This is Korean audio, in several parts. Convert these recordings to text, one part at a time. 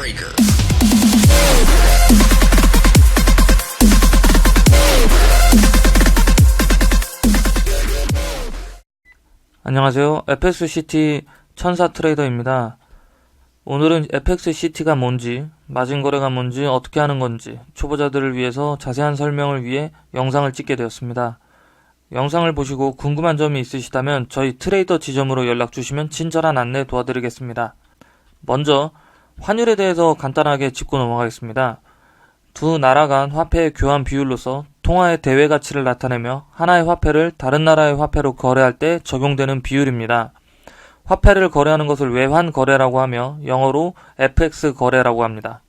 breaker. 안녕하세요. FX 시티 천사 트레이더입니다. 오늘은 FX 시티가 뭔지, 마진 거래가 뭔지, 어떻게 하는 건지, 초보자들을 위해서 자세한 설명을 위해 영상을 찍게 되었습니다. 영상을 보시고 궁금한 점이 있으시다면 저희 트레이더 지점으로 연락 주시면 친절한 안내 도와드리겠습니다. 먼저 환율에 대해서 간단하게 짚고 넘어가겠습니다. 두 나라 간 화폐의 교환 비율로서 통화의 대외 가치를 나타내며 하나의 화폐를 다른 나라의 화폐로 거래할 때 적용되는 비율입니다. 화폐를 거래하는 것을 외환 거래라고 하며 영어로 FX 거래라고 합니다.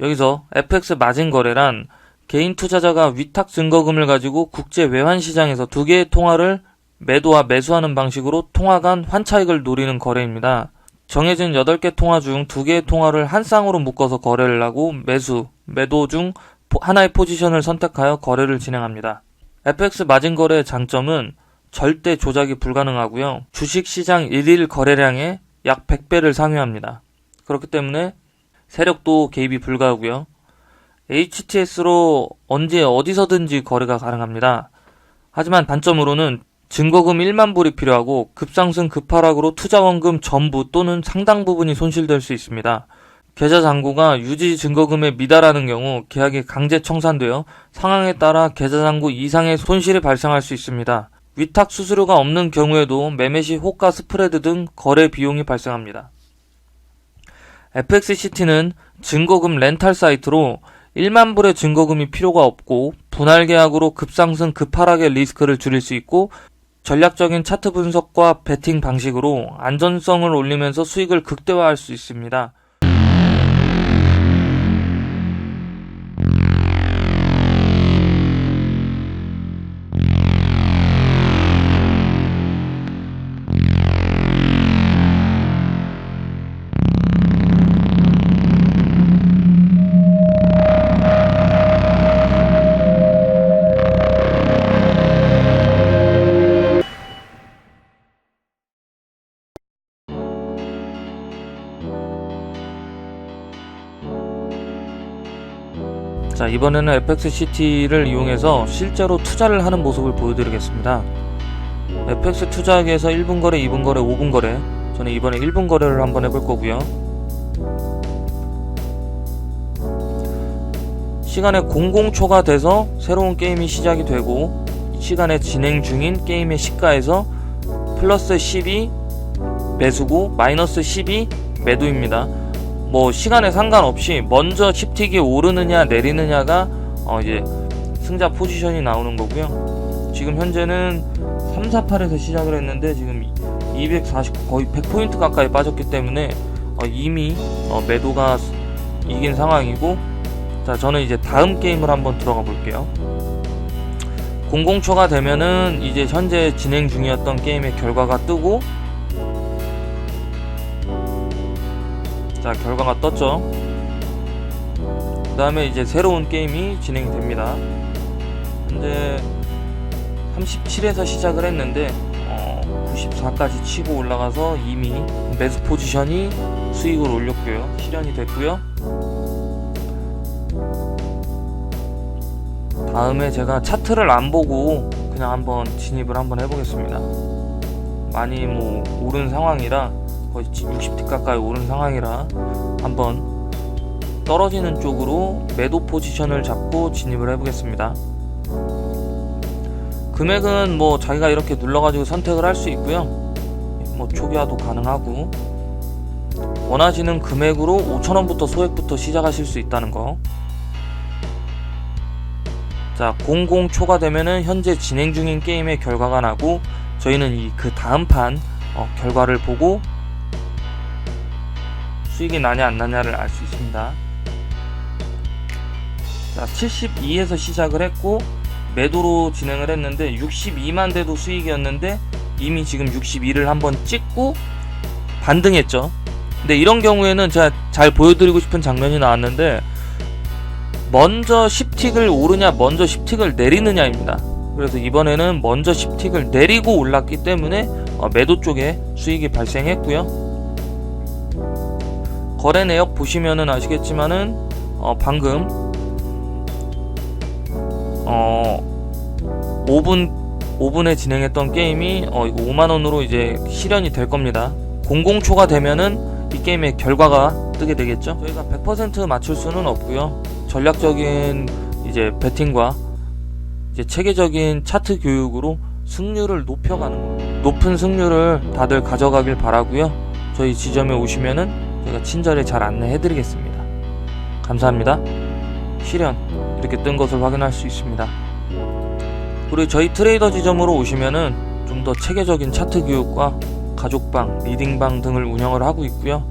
여기서 FX 마진 거래란 개인 투자자가 위탁 증거금을 가지고 국제 외환 시장에서 두 개의 통화를 매도와 매수하는 방식으로 통화 간 환차익을 노리는 거래입니다. 정해진 8개 통화 중 2개의 통화를 한 쌍으로 묶어서 거래를 하고 매수, 매도 중 포- 하나의 포지션을 선택하여 거래를 진행합니다. FX 마진 거래의 장점은 절대 조작이 불가능하고요. 주식 시장 일일 거래량의 약 100배를 상회합니다. 그렇기 때문에 세력도 개입이 불가하고요. HTS로 언제 어디서든지 거래가 가능합니다. 하지만 단점으로는 증거금 1만 불이 필요하고 급상승 급하락으로 투자원금 전부 또는 상당 부분이 손실될 수 있습니다. 계좌 잔고가 유지 증거금에 미달하는 경우 계약이 강제 청산되어 상황에 따라 계좌 잔고 이상의 손실이 발생할 수 있습니다. 위탁 수수료가 없는 경우에도 매매 시 호가 스프레드 등 거래 비용이 발생합니다. FXCT는 증거금 렌탈 사이트로 1만 불의 증거금이 필요가 없고 분할 계약으로 급상승 급하락의 리스크를 줄일 수 있고 전략적인 차트 분석과 베팅 방식으로 안전성을 올리면서 수익을 극대화할 수 있습니다. 자, 이번에는 FXCT를 이용해서 실제로 투자를 하는 모습을 보여드리겠습니다. FX 투자하기에서 1분 거래, 2분 거래, 5분 거래. 저는 이번에 1분 거래를 한번 해볼 거고요. 시간에 00초가 돼서 새로운 게임이 시작이 되고 시간에 진행 중인 게임의 시가에서 플러스 12 매수고 마이너스 12 매도입니다. 뭐 시간에 상관없이 먼저 10틱이 오르느냐 내리느냐가 어 이제 승자 포지션이 나오는 거고요. 지금 현재는 348에서 시작을 했는데 지금 240 거의 100포인트 가까이 빠졌기 때문에 어 이미 어 매도가 이긴 상황이고 자 저는 이제 다음 게임을 한번 들어가 볼게요. 00초가 되면은 이제 현재 진행 중이었던 게임의 결과가 뜨고 자 결과가 떴죠? 그 다음에 이제 새로운 게임이 진행됩니다. 현재 37에서 시작을 했는데 어, 94까지 치고 올라가서 이미 매수 포지션이 수익을 올렸고요. 실현이 됐고요. 다음에 제가 차트를 안 보고 그냥 한번 진입을 한번 해보겠습니다. 많이 뭐 오른 상황이라 거의 60티 가까이 오른 상황이라 한번 떨어지는 쪽으로 매도 포지션을 잡고 진입을 해보겠습니다. 금액은 뭐 자기가 이렇게 눌러가지고 선택을 할 수 있고요. 뭐 초기화도 가능하고 원하시는 금액으로 5천원부터 소액부터 시작하실 수 있다는 거. 자, 00초가 되면은 현재 진행 중인 게임의 결과가 나고 저희는 이 그 다음 판 어, 결과를 보고 수익이 나냐 안 나냐를 알 수 있습니다. 자, 72에서 시작을 했고 매도로 진행을 했는데 62만 대도 수익이었는데 이미 지금 62를 한번 찍고 반등했죠. 근데 이런 경우에는 제가 잘 보여드리고 싶은 장면이 나왔는데 먼저 10틱을 오르냐 먼저 10틱을 내리느냐입니다. 그래서 이번에는 먼저 10틱을 내리고 올랐기 때문에 어, 매도 쪽에 수익이 발생했고요. 거래 내역 보시면은 아시겠지만은 어, 방금 어 5분 5분에 진행했던 게임이 어 이거 5만 원으로 이제 실현이 될 겁니다. 00초가 되면은 이 게임의 결과가 뜨게 되겠죠. 저희가 100% 맞출 수는 없고요. 전략적인 이제 배팅과 이제 체계적인 차트 교육으로 승률을 높여가는. 높은 승률을 다들 가져가길 바라고요. 저희 지점에 오시면은 제가 친절히 잘 안내해드리겠습니다. 감사합니다. 실현 이렇게 뜬 것을 확인할 수 있습니다. 그리고 저희 트레이더 지점으로 오시면은 좀 더 체계적인 차트 교육과 가족방, 리딩방 등을 운영을 하고 있고요.